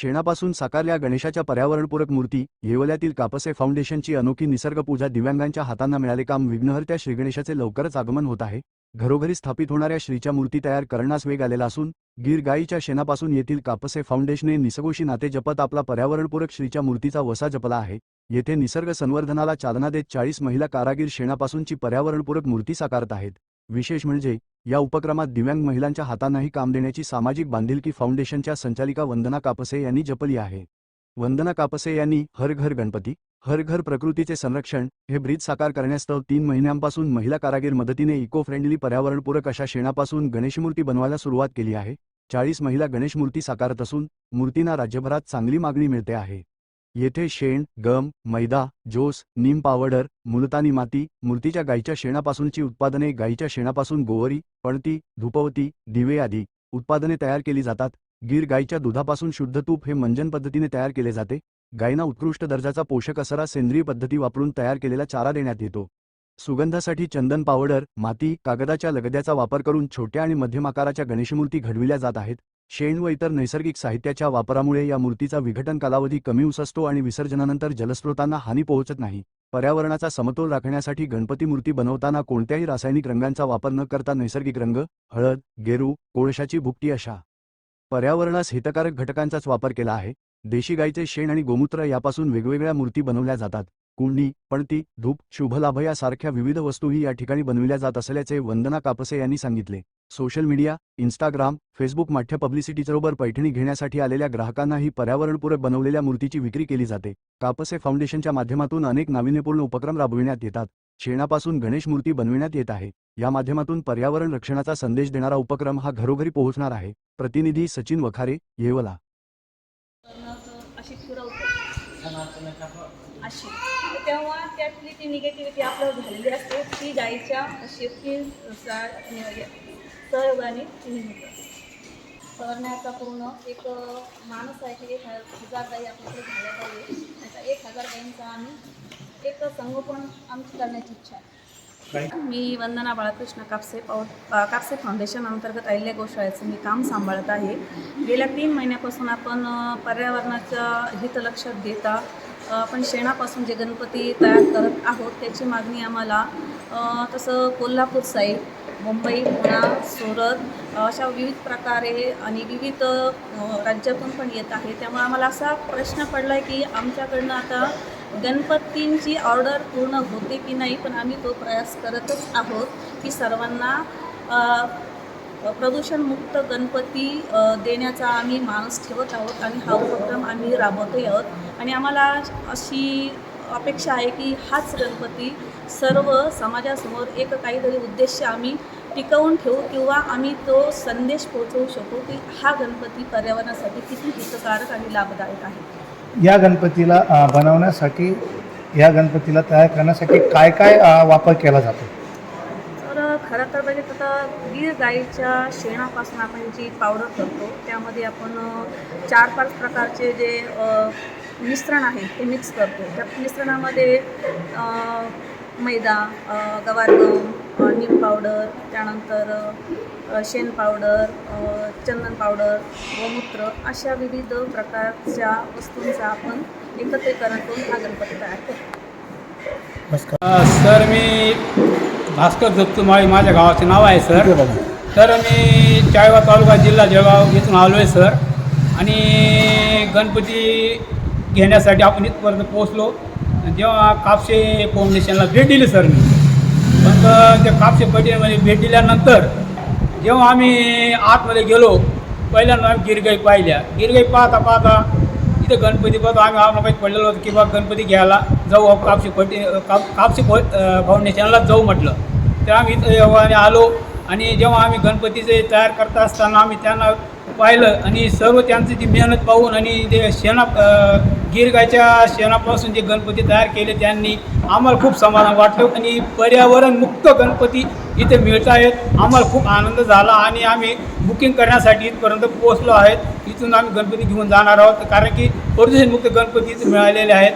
शेणापासून साकारल्या गणेशाच्या पर्यावरणपूरक मूर्ती येवल्यातील कापसे फाउंडेशनची अनोखी निसर्गपूजा दिव्यांगांच्या हातांना मिळाले काम विघ्नहर्त्या श्रीगणेशाचे लवकरच आगमन होत आहे. घरोघरी स्थापित होणाऱ्या श्रीच्या मूर्ती तयार करण्यास वेग आलेला असून गीर गायीच्या शेणापासून येथील कापसे फाउंडेशनने निसर्गोशी नाते जपत आपला पर्यावरणपूरक श्रीच्या मूर्तीचा वसा जपला आहे. येथे निसर्ग संवर्धनाला चालना देत चाळीस महिला कारागीर शेणापासूनची पर्यावरणपूरक मूर्ती साकारत आहेत. विशेष म्हणजे या उपक्रमात दिव्यांग महिलांच्या हातांनाही काम देण्याची सामाजिक बांधिलकी फाउंडेशनच्या संचालिका वंदना कापसे यांनी जपली आहे. वंदना कापसे यांनी हर घर गणपती हर घर प्रकृतीचे संरक्षण हे ब्रीज साकार करण्यास्तव तीन महिन्यांपासून महिला कारागीर मदतीने इको फ्रेंडली पर्यावरणपूरक अशा शेणापासून गणेशमूर्ती बनवायला सुरुवात केली आहे. चाळीस महिला गणेशमूर्ती साकारत असून मूर्तींना राज्यभरात चांगली मागणी मिळते आहे. येथे शेण गम मैदा जोस नीम पावडर मुलतानी माती मूर्तीच्या गायीच्या शेणापासूनची उत्पादने गाईच्या शेणापासून गोवरी पणती धुपवती दिवे आदी उत्पादने तयार केली जातात. गीर गाईच्या दुधापासून शुद्ध तूप हे मंजन पद्धतीने तयार केले जाते. गायींना उत्कृष्ट दर्जाचा पोषक असरा सेंद्रिय पद्धती वापरून तयार केलेला चारा देण्यात येतो. सुगंधासाठी चंदन पावडर माती कागदाच्या लगद्याचा वापर करून छोट्या आणि मध्यम आकाराच्या गणेशमूर्ती घडविल्या जात आहेत. शेण व इतर नैसर्गिक साहित्याच्या वापरामुळे या मूर्तीचा विघटन कालावधी कमी उससतो आणि विसर्जनानंतर जलस्रोतांना हानी पोहोचत नाही. पर्यावरणाचा समतोल राखण्यासाठी गणपती मूर्ती बनवताना कोणत्याही रासायनिक रंगांचा वापर न करता नैसर्गिक रंग हळद गेरू कोळशाची भुकटी अशा पर्यावरणास हितकारक घटकांचाच वापर केला आहे. देशी गाईचे शेण आणि गोमूत्र यापासून वेगवेगळ्या मूर्ती बनवल्या जातात. कुंडी पणती धूप शुभलाभ यासारख्या विविध वस्तूही या ठिकाणी बनविल्या जात असल्याचे वंदना कापसे यांनी सांगितले. सोशल मीडिया इंस्टाग्राम फेसबुक माठ्य पब्लिसिटीबरोबर पैठणी घेण्यासाठी आलेल्या ग्राहकांनाही पर्यावरणपूरक बनवलेल्या मूर्तीची विक्री केली जाते. कापसे फाउंडेशनच्या माध्यमातून अनेक नाविन्यपूर्ण उपक्रम राबविण्यात येतात. शेणापासून गणेश मूर्ती बनविण्यात येत आहे. या माध्यमातून पर्यावरण रक्षणाचा संदेश देणारा उपक्रम हा घरोघरी पोहोचणार आहे. प्रतिनिधी सचिन वखारे येवला. अशी. तेव्हा त्यातली ती निगेटिव्हिटी आपल्याला झालेली असते. ती गायीच्या शेपटी सहयोगाने निघतं करण्याचा पूर्ण एक माणूस आहे की एक हजार गाई आपल्याकडे झाल्या पाहिजे. त्याचा एक हजार गाईंचा आम्ही एक संगोपन आमची करण्याची इच्छा आहे. मी वंदना बाळकृष्ण कापसे पाव कापसे फाउंडेशन अंतर्गत अहिल्या गोशाळेचं मी काम सांभाळत आहे. गेल्या तीन महिन्यापासून आपण पर्यावरणाचं हित लक्षात घेता अ, आपण शेणापासून जे गणपती तयार करत आहोत त्याची मागणी आम्हाला तसं कोल्हापूर साईड मुंबई पुणा सुरत अशा विविध प्रकारे आणि विविध राज्यातून पण येत आहे. त्यामुळे आम्हाला असा प्रश्न पडला आहे की आमच्याकडनं आता गणपतींची ऑर्डर पूर्ण होते की नाही पण आम्ही तो प्रयास करतच आहोत की सर्वांना प्रदूषणमुक्त गणपती देण्याचा आम्ही मानस ठेवत आहोत आणि हा उपक्रम आम्ही राबवतोही आहोत. आणि आम्हाला अशी अपेक्षा आहे की हाच गणपती सर्व समाजासमोर एक काहीतरी उद्देश आम्ही टिकवून ठेवू किंवा आम्ही तो संदेश पोहोचवू शकू की हा गणपती पर्यावरणासाठी किती हितकारक आणि लाभदायक आहे. या गणपतीला बनवण्यासाठी या गणपतीला तयार करण्यासाठी काय काय वापर केला जातो? खरं तर म्हणजे आता गीर गाईच्या शेणापासून आपण जी पावडर करतो त्यामध्ये आपण चार पाच प्रकारचे जे मिश्रण आहे ते मिक्स करतो. त्या मिश्रणामध्ये मैदा गवार गहू, नीम पावडर त्यानंतर शेण पावडर चंदन पावडर गोमूत्र अशा विविध प्रकारच्या वस्तूंचा आपण एकत्रीकरण करून हा गणपती तयार करतो. नमस्कार. सर मी भास्कर दत्तुमाळी माझ्या गावाचे नाव आहे सर. तर मी चाळीवा तालुका जिल्हा जळगाव इथून आलो आहे सर. आणि गणपती घेण्यासाठी आपण इथपर्यंत पोचलो जेव्हा कापसे फाउंडेशनला भेट दिली सर मी. मग त्या कापसे फाउंडेशनमध्ये भेट दिल्यानंतर जेव्हा आम्ही आतमध्ये गेलो पहिल्यांदा आम्ही गिरगाई पाहिल्या. गिरगाई पाहता पाहता इथे गणपती पाहतो. आम्ही आम्हाला माहीत पडलेलं होतं की बा गणपती घ्यायला जाऊ आपण कापशी पटी काप कापशी फौ फाउंडेशनला जाऊ म्हटलं. तर आम्ही इथं योगाने आलो. आणि जेव्हा आम्ही गणपतीचे तयार करता असताना आम्ही त्यांना पाहिलं आणि सर्व त्यांची ती मेहनत पाहून आणि ते शेणा गिरगाच्या शेणापासून जे गणपती तयार केले त्यांनी आम्हाला खूप समाधान वाटलं आणि पर्यावरणमुक्त गणपती इथे मिळत आहेत. आम्हाला खूप आनंद झाला आणि आम्ही बुकिंग करण्यासाठी इथपर्यंत पोहोचलो आहेत. इथून आम्ही गणपती घेऊन जाणार आहोत. कारण की प्रदूषणमुक्त गणपती इथे मिळालेले आहेत.